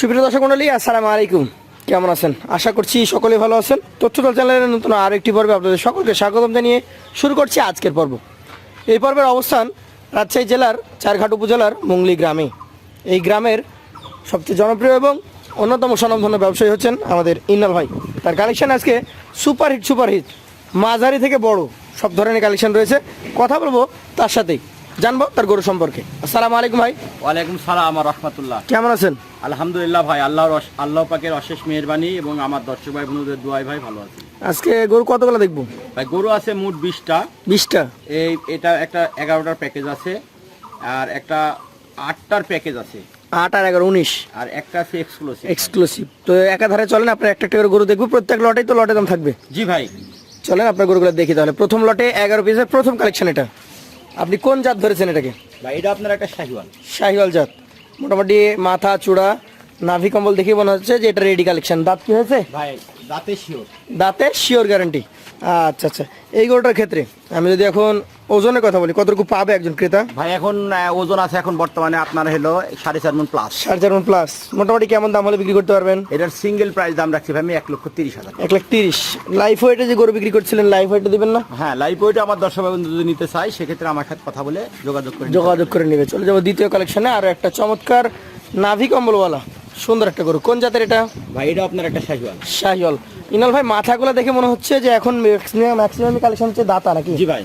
সুপ্রিয় দর্শক মন্ডলী, আসসালামু আলাইকুম। কেমন আছেন? আশা করছি সকলে ভালো আছেন। তথ্যদল চ্যানেলের নতুন আরও একটি পর্বে আপনাদের সকলকে স্বাগতম জানিয়ে শুরু করছি আজকের পর্ব। এই পর্বের অবস্থান রাজশাহী জেলার চারঘাট উপজেলার মুংলি গ্রামে। এই গ্রামের সবচেয়ে জনপ্রিয় এবং অন্যতম স্বনামধন্য ব্যবসায়ী হচ্ছেন আমাদের ইন্নাল ভাই। তার কালেকশন আজকে সুপারহিট সুপারহিট, মাঝারি থেকে বড়, সব ধরনের কালেকশন রয়েছে। কথা বলব তার সাথেই। জানব তার গরু সম্পর্কে। আসসালামু আলাইকুম ভাই। ওয়ালাইকুম সালাম রহমতুল্লাহ। কেমন আছেন? আলহামদুলিল্লাহ ভাই আল্লাহর আল্লাহ পাকের অশেষ মেহরবানি এবং আমার দর্শক ভাই বোনদের দোয়াই ভাই ভালো আছে। আজকে গরু কতগুলো দেখব? ভাই গরু আছে মোট বিশটা। বিশটা? এই এটা একটা এগারোটার প্যাকেজ আছে আর একটা আটটার প্যাকেজ আছে। আট আর এগারো উনিশ। আর একটা আছে এক্সক্লুসিভ এক্সক্লুসিভ তো একাধারে চলেন আপনার একটা একটা করে গরু দেখব। প্রত্যেক লটেই তো লটে দাম থাকবে। জি ভাই। চলেন আপনার গরুগুলো দেখি তাহলে। প্রথম লটে এগারো পিসের প্রথম কালেকশন এটা। আপনি কোন জাত ধরেছেন এটাকে? ভাই এটা আপনার একটা শাহিওয়াল। শাহিওয়াল জাত। মোটামুটি মাথা চূড়া নাভি কম্বল দেখে মনে হচ্ছে যে এটা রেডি কালেকশন দাঁত কি হয়েছে? ভাই দাঁতে শিওর? দাঁতে শিওর গ্যারান্টি আচ্ছা আচ্ছা। এই গরুটার ক্ষেত্রে আমি যদি এখন ওজনের কথা বলি কতটুকু পাবে একজন ক্রেতা? ভাই এখন ওজন আছে এখন বর্তমানে আপনার হলো সাড়ে চার মন প্লাস সাড়ে চার মন প্লাস মোটামুটি কেমন দাম হলে বিক্রি করতে পারবেন? এটার সিঙ্গেল প্রাইস দাম রাখছি ভাই আমি এক লক্ষ তিরিশ হাজার এক লাখ তিরিশ। লাইফ ওয়েটে যে গরু বিক্রি করছিলেন লাইফ ওয়েটে দিবেন না? হ্যাঁ লাইভ ওইটা আমার দর্শক বন্ধু যদি নিতে চাই সেক্ষেত্রে আমার সাথে কথা বলে যোগাযোগ করে যোগাযোগ করে নেবে। চলে যাব দ্বিতীয় কালেকশনে আর একটা চমৎকার নাভি কম্বলওয়ালা। সুন্দর একটা গরু। কোন জাতের এটা? ভাই এটা আপনার একটা শাহিওয়াল। শাহিওয়াল। ইনাল ভাই মাথাগুলো দেখে মনে হচ্ছে যে এখন ম্যাক্সিমাম ম্যাক্সিমাম কালেকশন হচ্ছে দাতা নাকি? জি ভাই।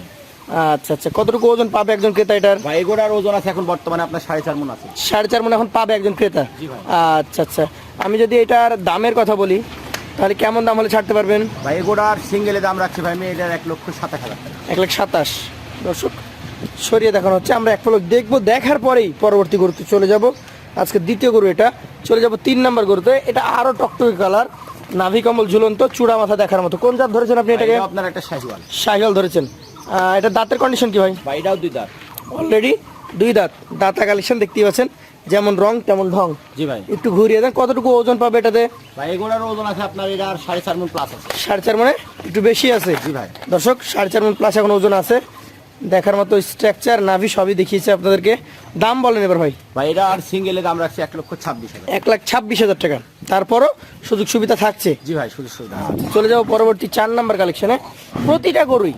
আচ্ছা আচ্ছা। কতটুকু ওজন পাবে একজন ক্রেতা এটার? ভাই গোড়ার ওজন আছে এখন বর্তমানে আপনার সাড়ে চার মন আছে। সাড়ে চার মনে এখন পাবে একজন ক্রেতা? আচ্ছা আচ্ছা। আমি যদি এটার দামের কথা বলি তাহলে কেমন দাম হলে ছাড়তে পারবেন? ভাই গোড়ার সিঙ্গেলে দাম রাখছি ভাই আমি এটার এক লক্ষ সাতাশ হাজার এক লাখ সাতাশ। দর্শক সরিয়ে দেখানো হচ্ছে। আমরা এক পলক দেখব দেখার পরেই পরবর্তী গরুতে চলে যাব। আজকে দ্বিতীয় গরু এটা। চলে যাব তিন নাম্বার গরুতে। এটা আরও টকটকে কালার নাভি কম্বল ঝুলন্ত চূড়া মাথা দেখার মতো। কোন জাত ধরেছেন আপনি এটাকে? আপনার একটা শাহিওয়াল শাহিওয়াল ধরেছেন। এটা দাঁতের কন্ডিশন কি ভাই? এটাও দুই দাঁত। অলরেডি দুই দাঁত। দাঁতা কালেকশন দেখতেই পাচ্ছেন। যেমন রং তেমন ঢং। জি ভাই। একটু ঘুরিয়ে দেন কতটুকু ওজন পাবে এটাতে? ভাই এগোড়ার ওজন আছে আপনার এটা আর সাড়ে চার মন প্লাস আছে। সাড়ে চার মানে একটু বেশি আছে। জি ভাই। দর্শক সাড়ে চার মন প্লাস এখন ওজন আছে। দেখার মতো স্ট্রাকচার নাভি সবই দেখিয়েছে আপনাদেরকে। দাম বলেন এবার ভাই। ভাই এটা আর সিঙ্গেলে দাম রাখছে এক লক্ষ ছাব্বিশ হাজার। এক লাখ ছাব্বিশ হাজার টাকা। তারপরও সুযোগ সুবিধা থাকছে। জি ভাই সুযোগ সুবিধা চলে যাব পরবর্তী চার নাম্বার কালেকশনে প্রতিটা গরুই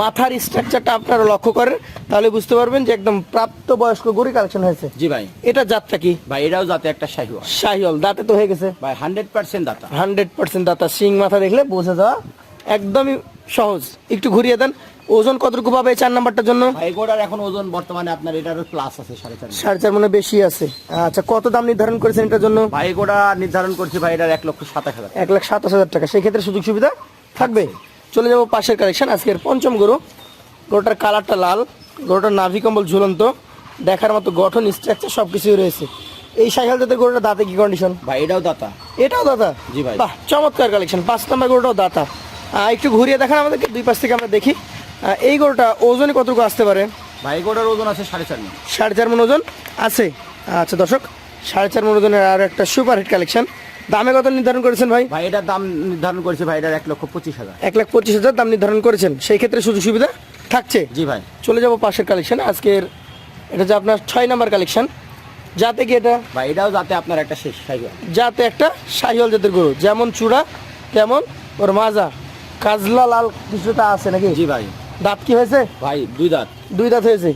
মাথার স্ট্রাকচারটা আপনারা লক্ষ্য করেন তাহলে বুঝতে পারবেন যে একদম প্রাপ্ত বয়স্ক গরু কালেকশন হয়েছে। জি ভাই। এটা জাতটা কি? ভাই এটাও যাতে একটা শাহিওয়াল। শাহিওল দাঁতে তো হয়ে গেছে। ভাই হান্ড্রেড পার্সেন্ট দাতা। হান্ড্রেড পার্সেন্ট দাঁতা। সিং মাথা দেখলে বোঝা যাওয়া একদমই সহজ। একটু ঘুরিয়ে দেন ওজন কতটুকু পাবে চার নাম্বারটার জন্য? ভাই এগোড়ার এখন ওজন বর্তমানে আপনার এটার প্লাস আছে সাড়ে চার। সাড়ে চার মনে বেশি আছে। আচ্ছা কত দাম নির্ধারণ করেছেন এটার জন্য? ভাই এগোড়া নির্ধারণ করছি ভাই এটার এক লক্ষ সাতাশ হাজার এক লাখ সাতাশ হাজার টাকা। সেই ক্ষেত্রে সুযোগ সুবিধা থাকবে। চলে যাব পাশের কালেকশন আজকের পঞ্চম গরু। গরুটার কালারটা লাল গরুটার নাভি কম্বল ঝুলন্ত। দেখার মতো গঠন স্ট্রাকচার সব কিছুই রয়েছে। এই সাইকেল জাতের গরুটা দাঁতে কি কন্ডিশন ভাই এটাও দাতা। এটাও দাদা জি ভাই। বাহ চমৎকার কালেকশন পাঁচ নাম্বার গরুটাও দাতা। একটু ঘুরিয়ে দেখান আমাদেরকে দুই পাশ থেকে আমরা দেখি। এই গরুটা ওজনে কতটুকু আসতে পারে? ভাই এগোড়ার ওজন আছে সাড়ে চার মণ। সাড়ে চার মন ওজন আছে? আচ্ছা দর্শক সাড়ে চার মন ওজনের আর একটা সুপার হিট কালেকশন দামে কত নির্ধারণ করেছেন ভাই? ভাই এটার দাম নির্ধারণ করেছে ভাই এটার এক লক্ষ পঁচিশ হাজার। এক লাখ পঁচিশ হাজার দাম নির্ধারণ করেছেন। সেই ক্ষেত্রে সুযোগ সুবিধা থাকছে? জি ভাই। চলে যাব পাশের কালেকশন আজকের এটা যে আপনার ছয় নাম্বার কালেকশন যাতে কি এটা? ভাই এটাও যাতে আপনার একটা শেষ শাহিওয়াল যাতে একটা শাহিওয়াল জাতের গরু। যেমন চূড়া তেমন ওর মাজা। কাজলা লাল কিছুটা আছে নাকি? জি ভাই। দাঁত কি হয়েছে? ভাই দুই দাঁত। দুই দাঁত হয়েছে?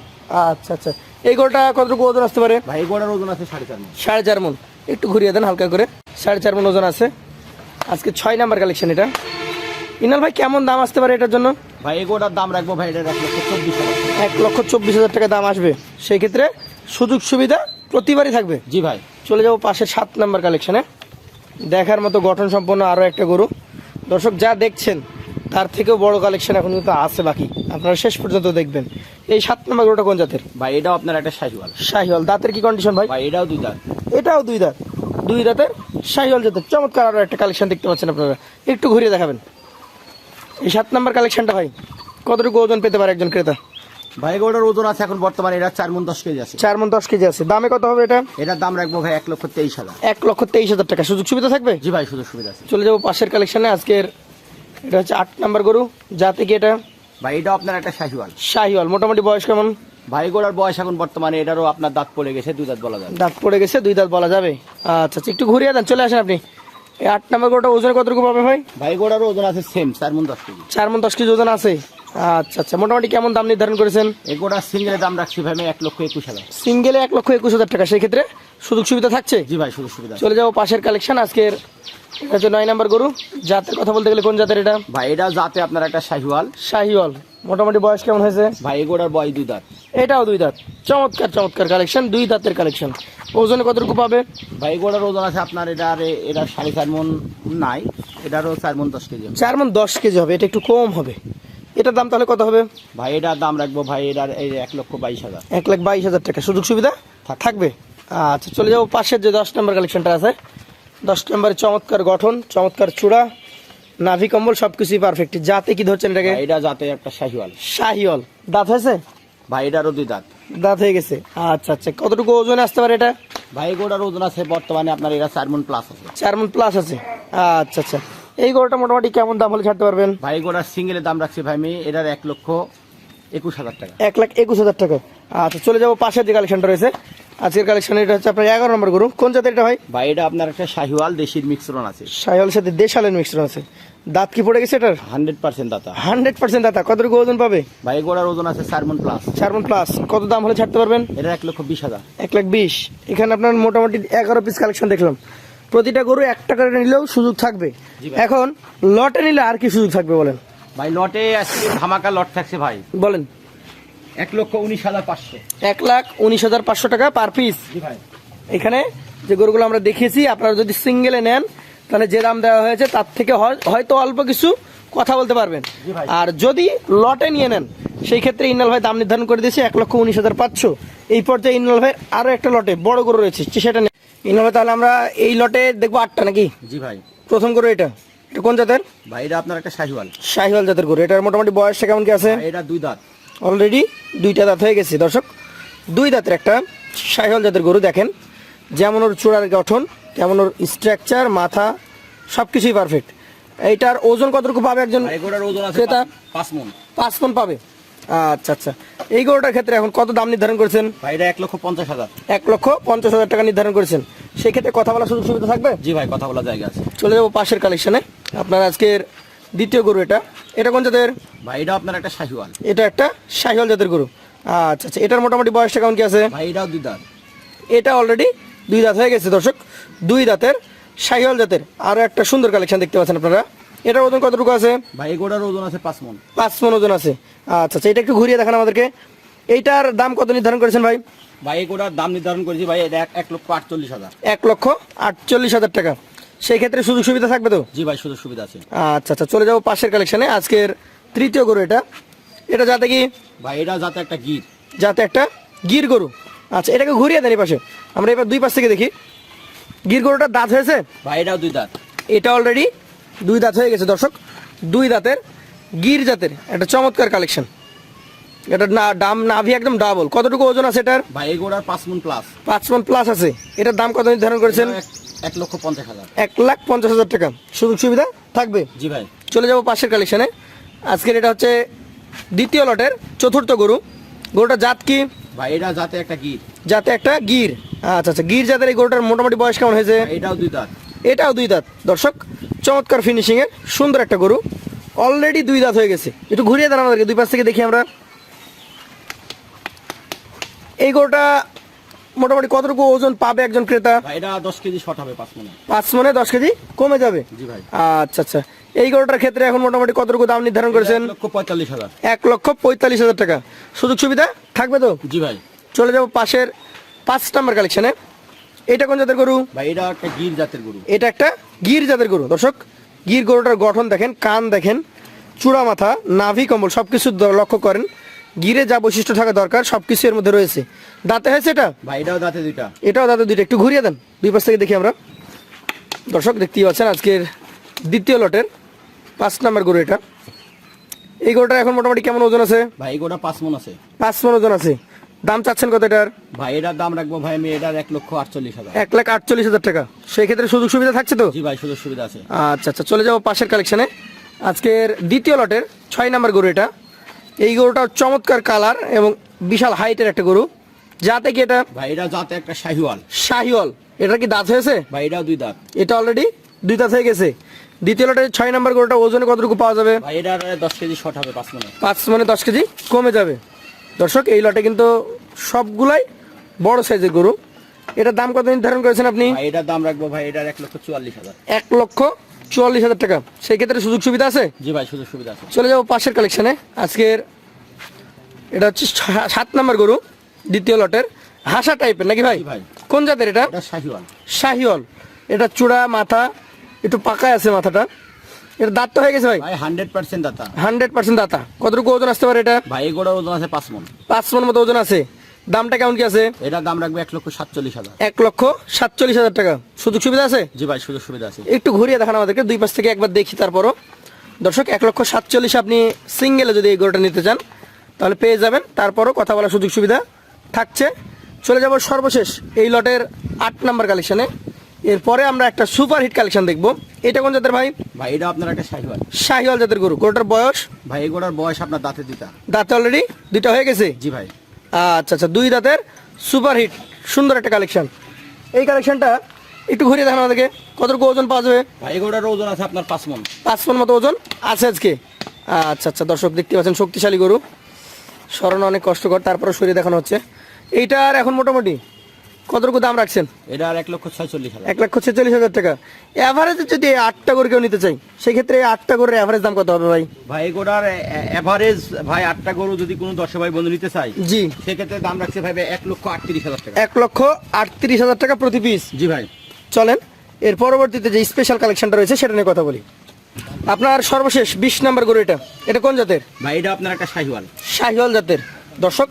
আচ্ছা আচ্ছা। এই গরুটা কতটুকু ওজন আসতে পারে? ভাই এগোড়ার ওজন আছে সাড়ে চার মণ। সাড়ে চার মন। একটু ঘুরিয়ে দেন হালকা করে। সাড়ে চার মন ওজন আছে। আজকে ছয় নাম্বার কালেকশন এটা। ইনাল ভাই কেমন দাম আসতে পারে এটার জন্য? ভাই এগোটার দাম রাখব ভাই এটার এক লক্ষ চব্বিশ হাজার এক লক্ষ চব্বিশ হাজার টাকা দাম আসবে। সেই ক্ষেত্রে সুযোগ সুবিধা প্রতিবারই থাকবে। জি ভাই। চলে যাব পাশে সাত নাম্বার কালেকশনে দেখার মতো গঠন সম্পন্ন আরও একটা গরু। দর্শক যা দেখছেন তার থেকেও বড় কালেকশন এখন কিন্তু আছে বাকি। আপনারা শেষ পর্যন্ত দেখবেন। এই সাত নম্বর গরুটা কোন জাতের? ভাই এটাও আপনার একটা শাহিওয়াল। শাহিওয়াল। দাঁতের কি কন্ডিশন ভাই? ভাই এটাও দুই দাঁত। এটাও দুই দাঁত। দুই দাঁতের শাহিওয়াল জাতের। চমৎকার আরও একটা কালেকশন দেখতে পাচ্ছেন আপনারা। একটু ঘুরিয়ে দেখাবেন। এই সাত নম্বর কালেকশনটা ভাই কতটুকু ওজন পেতে পারে একজন ক্রেতা? ভাই এগোটার ওজন আছে এখন বর্তমানে এটা চার মন দশ কেজি আছে। চার মন দশ কেজি আছে। দামে কত হবে এটা? এটার দাম রাখব ভাই এক লক্ষ তেইশ হাজার। এক লক্ষ তেইশ হাজার টাকা। সুযোগ সুবিধা থাকবে? জি ভাই সুযোগ সুবিধা আছে। চলে যাব পাশের কালেকশনে আজকের এটা হচ্ছে আট নাম্বার গরু যাতে কি এটা? ভাই এটাও আপনার একটা শাহিওয়াল। শাহিওয়াল। মোটামুটি বয়স কেমন? ভাই গোড়ার বয়স এখন বর্তমানে এটারও আপনার দাঁত পড়ে গেছে দুই দাঁত বলা যায় দাঁত পড়ে গেছে দুই দাঁত বলা যাবে। আচ্ছা আচ্ছা একটু ঘুরিয়ে দেন চলে আসেন আপনি। এই আট নাম্বার গরুটা ওজন কতটুকু পাবে ভাই? ভাই গোড়ারও ওজন আছে সেম চার মন দশ কেজি। চার মন দশ কেজি ওজন আছে। আচ্ছা আচ্ছা মোটামুটি কেমন দাম নির্ধারণ করেছেন? এই গোড়ার সিঙ্গেলের দাম রাখছি ভাই আমি এক লক্ষ একুশ হাজার। সিঙ্গেলে এক লক্ষ একুশ হাজার টাকা সেই ক্ষেত্রে সুযোগ সুবিধা থাকছে? জি ভাই সুযোগ সুবিধা চলে যাব পাশের কালেকশন আজকের এটা হচ্ছে নয় নাম্বার গরু। জাতের কথা বলতে গেলে কোন জাতের এটা? ভাই এটা জাতে আপনার একটা শাহিওয়াল। শাহিওয়াল। মোটামুটি বয়স কেমন হয়েছে? ভাই গোড়ার বয়স দুই দাঁত। এটাও দুই দাঁত। চমৎকার চমৎকার কালেকশন দুই দাঁতের কালেকশন ওজনে কতটুকু পাবে? ভাই গোড়ার ওজন আছে আপনার এটার এটা সাড়ে চার মন নাই এটারও চার মন দশ কেজি। চার মন দশ কেজি হবে এটা একটু কম হবে। এটার দাম তাহলে কত হবে? ভাই এটার দাম রাখব ভাই এটার এই এক লক্ষ বাইশ হাজার। এক লাখ বাইশ হাজার টাকা। সুযোগ সুবিধা? থাকবে। আচ্ছা চলে যাব পাশের যে দশ নম্বর কালেকশনটা আছে। দশ নম্বরে চমৎকার গঠন চমৎকার চূড়া নাভি কম্বল সব কিছুই পারফেক্ট যাতে কি ধরছেন এটাকে? এটা যাতে একটা শাহিওয়াল। শাহিওল দাঁত হয়েছে? ভাই এটারও দুই দাঁত। দাঁত হয়ে গেছে। আচ্ছা আচ্ছা। কতটুকু ওজনে আসতে পারে এটা? ভাই গোড়ার ওজন আছে বর্তমানে আপনার এটা চার মন প্লাস আছে। চার মন প্লাস আছে। আচ্ছা আচ্ছা। এই গরুটা মোটামুটি কেমন দাম হলে ছাড়তে পারবেন? ভাই গোড়ার সিঙ্গেলের দাম রাখছি ভাই আমি। এটার এক লক্ষ একুশ হাজার টাকা। এক লাখ একুশ হাজার টাকা। আচ্ছা চলে যাব পাশের যে কালেকশনটা রয়েছে। আজকের কালেকশন এটা হচ্ছে আপনার এগারো নম্বর গরু। কোন জাতের এটা হয় ভাই এটা আপনার একটা শাহিওয়াল দেশির মিক্সরন আছে। শাহিওয়ালের সাথে দেশালের মিক্সচার আছে। দাঁত কি পড়ে গেছে এটার? হান্ড্রেড পার্সেন্ট দাতা। হান্ড্রেড পার্সেন্ট দাঁতা। কতটুকু ওজন পাবে? ভাই গোড়ার ওজন আছে চার মন প্লাস চার মন প্লাস কত দাম হলে ছাড়তে পারবেন? এটা এক লক্ষ বিশ হাজার। এক লাখ বিশ। এখানে আপনার মোটামুটি এগারো পিস কালেকশন দেখলাম। প্রতিটা গরু এক টাকা নিলেও সুযোগ থাকবে। এখন লটে নিলে আর কি সুযোগ থাকবে বলেন? ভাই লটে আজকে ধামাকা লট থাকছে ভাই। বলেন। এক লক্ষ উনিশ হাজার পাঁচশো। এক লাখ উনিশ হাজার পাঁচশো টাকা পার পিস এখানে যে গরুগুলো আমরা দেখিয়েছি আপনারা যদি সিঙ্গেলে নেন তাহলে যে দাম দেওয়া হয়েছে তার থেকে হয়তো অল্প কিছু কথা বলতে পারবেন। আর যদি লটে নিয়ে নেন সেই ক্ষেত্রে ইন্নাল ভাই দাম নির্ধারণ করে দিয়েছে এক লক্ষ উনিশ হাজার পাঁচশো। এই পর্যায়ে ইন্নাল ভাই আরও একটা লটে বড় গরু রয়েছে সেটা নেই ইন্নাল ভাই তাহলে আমরা এই লটে দেখব আটটা নাকি? জি ভাই। প্রথম গরু এটা। এটা কোন জাতের? ভাই এটা আপনার একটা শাহিওয়াল। শাহিওয়াল জাতের গরু। এটার মোটামুটি বয়সটা কেমন কি আছে? এটা দুই দাঁত। অলরেডি দুইটা দাঁত হয়ে গেছে দর্শক। দুই দাঁতের একটা শাহিওয়াল জাতের গরু দেখেন। যেমন ওর চূড়ার গঠন তেমন ওর স্ট্রাকচার মাথা সব কিছুই পারফেক্ট এইটার ওজন কতটুকু পাবে একজন ক্রেতা? পাঁচ- মন। পাবে? আচ্ছা আচ্ছা। এই গরুটার ক্ষেত্রে এখন কত দাম নির্ধারণ করেছেন? ভাই এটা এক লক্ষ পঞ্চাশ হাজার। এক লক্ষ পঞ্চাশ হাজার টাকা নির্ধারণ করেছেন। সেক্ষেত্রে কথা বলার সুযোগ সুবিধা থাকবে? জি ভাই কথা বলা জায়গা আছে। চলে যাব পাশের কালেকশনে আপনার আজকের দ্বিতীয় গরু এটা। এটা কোন জাতের? ভাই এটা আপনার একটা শাহিওয়াল। এটা একটা শাহিওয়াল জাতের গরু। আচ্ছা আচ্ছা এটার মোটামুটি বয়সটা কেমন কি আছে? ভাই এটাও দুই দাঁত। এটা অলরেডি দুই দাঁত হয়ে গেছে দর্শক। দুই দাঁতের শাহিওয়াল জাতের। আরও একটা সুন্দর কালেকশন দেখতে পাচ্ছেন আপনারা। এটার ওজন কতটুকু আছে? ভাই গোড়ার ওজন আছে পাঁচ মন। পাঁচ মন ওজন আছে। আচ্ছা আচ্ছা এটা একটু ঘুরিয়ে দেখান আমাদেরকে। এইটার দাম কত নির্ধারণ করেছেন ভাই? ভাই গোড়ার দাম নির্ধারণ করেছি ভাই এটা এক লক্ষ আটচল্লিশ হাজার। এক লক্ষ আটচল্লিশ হাজার টাকা। সেই ক্ষেত্রে সুযোগ সুবিধা থাকবে তো? জি ভাই সুযোগ সুবিধা আছে। আচ্ছা আচ্ছা চলে যাব পাশের কালেকশনে আজকের তৃতীয় গরু এটা। এটা যাতে কি? ভাই এটা যাতে একটা গির। যাতে একটা গির গরু। আচ্ছা এটাকে ঘুরিয়ে দেন এই পাশে। আমরা এবার দুই পাশ থেকে দেখি। গির গরুটার দাঁত হয়েছে? ভাই এটাও দুই দাঁত। এটা অলরেডি দুই দাঁত হয়ে গেছে দর্শক। দুই দাঁতের গির জাতের একটা চমৎকার কালেকশন এটা না দাম নাভি একদম ডাবল কতটুকু ওজন আছে এটার? ভাই এই গোড়ার পাঁচ মন প্লাস পাঁচ মন প্লাস আছে। এটার দাম কত নির্ধারণ করেছেন? এক লক্ষ পঞ্চাশ হাজার। এক লাখ পঞ্চাশ হাজার টাকা। সুযোগ সুবিধা থাকবে? জি ভাই। চলে যাব পাশের কালেকশনে আজকের এটা হচ্ছে দ্বিতীয় লটের চতুর্থ গরু। গরুটা জাত কি? ভাই এটা যাতে একটা গির। যাতে একটা গির। আচ্ছা আচ্ছা গির জাতের এই গরুটার মোটামুটি বয়স কেমন হয়েছে? এটাও দুই দাঁত। এটাও দুই দাঁত। দর্শক চমৎকার ফিনিশিং এর সুন্দর একটা গরু। অলরেডি দুই দাঁত হয়ে গেছে। একটু ঘুরিয়ে দেন আমাদেরকে দুই পাশ থেকে দেখি আমরা। এই গরুটা মোটামুটি কতটুকু ওজন পাবে একজন ক্রেতা? এটা দশ কেজি শর্ট হবে পাঁচ মনে। পাঁচ মনে দশ কেজি? কমে যাবে? জি ভাই। আচ্ছা আচ্ছা। এই গরুটার ক্ষেত্রে এখন মোটামুটি কতটুকু দাম নির্ধারণ করেছেন? এক লক্ষ পঁয়তাল্লিশ হাজার। এক লক্ষ পঁয়তাল্লিশ হাজার টাকা। সুযোগ সুবিধা? থাকবে তো? জি ভাই। চলে যাব পাশের পাঁচ নাম্বার কালেকশনে এটা কোন জাতের গরু? ভাই এটা একটা গির জাতের গরু। এটা একটা গির জাতের গরু। দর্শক গির গরুটার গঠন দেখেন কান দেখেন চূড়া মাথা নাভি কম্বল সব কিছু লক্ষ্য করেন। গিরে যা বৈশিষ্ট্য থাকা দরকার সব কিছু এর মধ্যে রয়েছে। দাঁতে হয়েছে এটা? ভাই এটাও দাঁতে দুইটা। এটাও দাদা দুইটা। একটু ঘুরিয়ে দেন দুই পাশ থেকে দেখি আমরা। দর্শক দেখতেই পাচ্ছেন আজকের দ্বিতীয় লটের পাঁচ নাম্বার গরু এটা। এই গরুটার এখন মোটামুটি কেমন ওজন আছে? ভাই এই গোটা পাঁচ মন আছে। পাঁচ মন ওজন আছে। দাম চাচ্ছেন কত এটার? ভাই এটার দাম রাখব ভাই আমি এটার এক লক্ষ আটচল্লিশ হাজার। এক লাখ আটচল্লিশ হাজার টাকা। সেই ক্ষেত্রে সুযোগ সুবিধা থাকছে তো? জি ভাই সুযোগ সুবিধা আছে। আচ্ছা আচ্ছা চলে যাব পাশের কালেকশনে আজকের দ্বিতীয় লটের ছয় নাম্বার গরু এটা। এই গরুটা চমৎকার কালার এবং বিশাল হাইটের একটা গরু। যাতে কি এটা ভাই এটা যাতে একটা শাহিওয়াল। শাহিওয়াল। এটা কি দাঁত হয়েছে? ভাই এটাও দুই দাঁত। এটা অলরেডি দুই দাঁত হয়ে গেছে। দ্বিতীয় লটে ছয় নম্বর গরুটা ওজনে কতটুকু পাওয়া যাবে? ভাই এটার দশ কেজি শর্ট হবে পাঁচ মনে। পাঁচ মানে দশ কেজি কমে যাবে। দর্শক এই লটে কিন্তু সবগুলাই বড় সাইজের গরু। এটার দাম কত নির্ধারণ করেছেন আপনি? এটার দাম রাখব ভাই এটার এক লক্ষ চুয়াল্লিশ হাজার। এক লক্ষ চুয়াল্লিশ হাজার টাকা। সেই ক্ষেত্রে সুযোগ সুবিধা আছে? জি ভাই সুযোগ সুবিধা আছে। চলে যাব পাশের কালেকশনে আজকের এটা হচ্ছে সাত নম্বর গরু দ্বিতীয় লটের। হাসা টাইপের নাকি ভাই। কোন জাতের এটা? শাহিওয়াল। এটা চূড়া মাথা একটু পাকায় আছে মাথাটা। এটা দাঁত তো হয়ে গেছে ভাই? হান্ড্রেড পার্সেন্ট দাতা। হান্ড্রেড পার্সেন্ট দাতা। কতটুকু ওজন আসতে পারে এটা? ভাই এগুলোর ওজন আছে পাঁচ মন। পাঁচ মন মতো ওজন আছে। দামটা কেমন কি আছে? এটার দাম রাখবে এক লক্ষ সাতচল্লিশ হাজার। এক লক্ষ সাতচল্লিশ হাজার টাকা। সুযোগ সুবিধা আছে? জি ভাই সুযোগ সুবিধা আছে। একটু ঘুরিয়ে দেখান আমাদেরকে দুই পাশ থেকে একবার দেখি তারপরও। দর্শক এক লক্ষ সাতচল্লিশ আপনি সিঙ্গেলে যদি এই গরুটা নিতে চান তাহলে পেয়ে যাবেন। তারপরও কথা বলার সুযোগ সুবিধা থাকছে। চলে যাব সর্বশেষ এই লটের আট নাম্বার কালেকশনে এরপরে আমরা একটা সুপার হিট কালেকশন দেখব। এটা কোন জাতের ভাই? ভাই এটা আপনার একটা শাহিওয়াল। শাহিওয়াল জাতের গরু। গরুটার বয়স? ভাই এগুলোর বয়স আপনার দাঁতে দিতা দাঁতে অলরেডি দুইটা হয়ে গেছে? জি ভাই। আচ্ছা আচ্ছা দুই দাঁতের সুপারহিট সুন্দর একটা কালেকশন। এই কালেকশনটা একটু ঘুরিয়ে দেখান আমাদেরকে কতটুকু ওজন পাওয়া যাবে? ভাই এগুলোর ওজন আছে আপনার পাঁচ মন। পাঁচ মন মতো ওজন আছে আজকে। আচ্ছা আচ্ছা দর্শক দেখতে পাচ্ছেন শক্তিশালী গরু। স্মরণ অনেক কষ্টকর তারপরে শরীরে দেখানো হচ্ছে। এইটার এখন মোটামুটি কতটুকু দাম রাখছেন? এটার এক লক্ষ ছয়চল্লিশ এক লক্ষ ছেচল্লিশ হাজার টাকা। অ্যাভারেজে যদি আটটা গরু কেউ নিতে চাই সেক্ষেত্রে আটটা গরুর অ্যাভারেজ দাম কত হবে ভাই? ভাই এগুলোর এভারেজ ভাই আটটা গরু যদি কোনো দশ ভাই বন্ধু নিতে চাই জি। সেক্ষেত্রে দাম রাখছে ভাই এক লক্ষ আটত্রিশ হাজার টাকা। এক লক্ষ আটত্রিশ হাজার টাকা প্রতি পিস জি ভাই। চলেন এর পরবর্তীতে যে স্পেশাল কালেকশনটা রয়েছে সেটা নিয়ে কথা বলি। আপনার সর্বশেষ বিশ নাম্বার গরু এটা। এটা কোন জাতের? ভাই এটা আপনার একটা শাহিওয়াল। শাহিওয়াল জাতের। দর্শক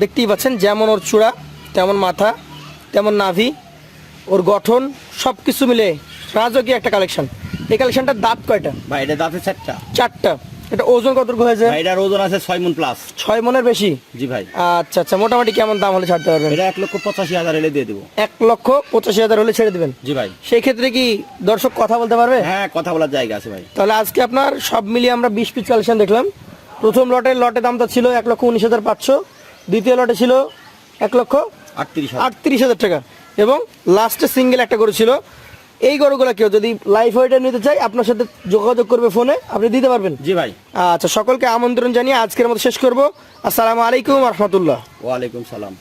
দেখতেই পাচ্ছেন যেমন ওর চূড়া তেমন মাথা তেমন নাভি ওর গঠন সব কিছু মিলে রাজকীয় একটা কালেকশন এই কালেকশনটার দাঁত কয়টা? ভাই এটা দাঁতে চারটা। চারটা। এটা ওজন কতটুকু হয়েছে? ভাই এটার ওজন আছে ছয় মন প্লাস ছয় মনের বেশি? জি ভাই। আচ্ছা আচ্ছা মোটামুটি কেমন দাম হলে ছাড়তে পারবেন? এটা এক লক্ষ পঁচাশি হাজার এলে দিয়ে দেবো। এক লক্ষ পঁচাশি হাজার হলে ছেড়ে দেবেন? জি ভাই। সেই ক্ষেত্রে কি দর্শক কথা বলতে পারবে? হ্যাঁ কথা বলার জায়গা আছে ভাই। তাহলে আজকে আপনার সব মিলিয়ে আমরা বিশ পিস কালেকশন দেখলাম। প্রথম লটের লটে দামটা ছিল এক লক্ষ উনিশ হাজার পাঁচশো দ্বিতীয় লটে ছিল এক লক্ষ আটত্রিশ হাজার। টাকা। এবং লাস্টে সিঙ্গেল একটা গরু ছিল। এই গরুগুলো কেউ যদি লাইফ ওয়েটে নিতে চাই আপনার সাথে যোগাযোগ করবে ফোনে আপনি দিতে পারবেন। জি ভাই। আচ্ছা সকলকে আমন্ত্রণ জানিয়ে আজকের মতো শেষ করব। আসসালামু আলাইকুম রহমতুল্লাহ। ওয়ালাইকুম সালাম।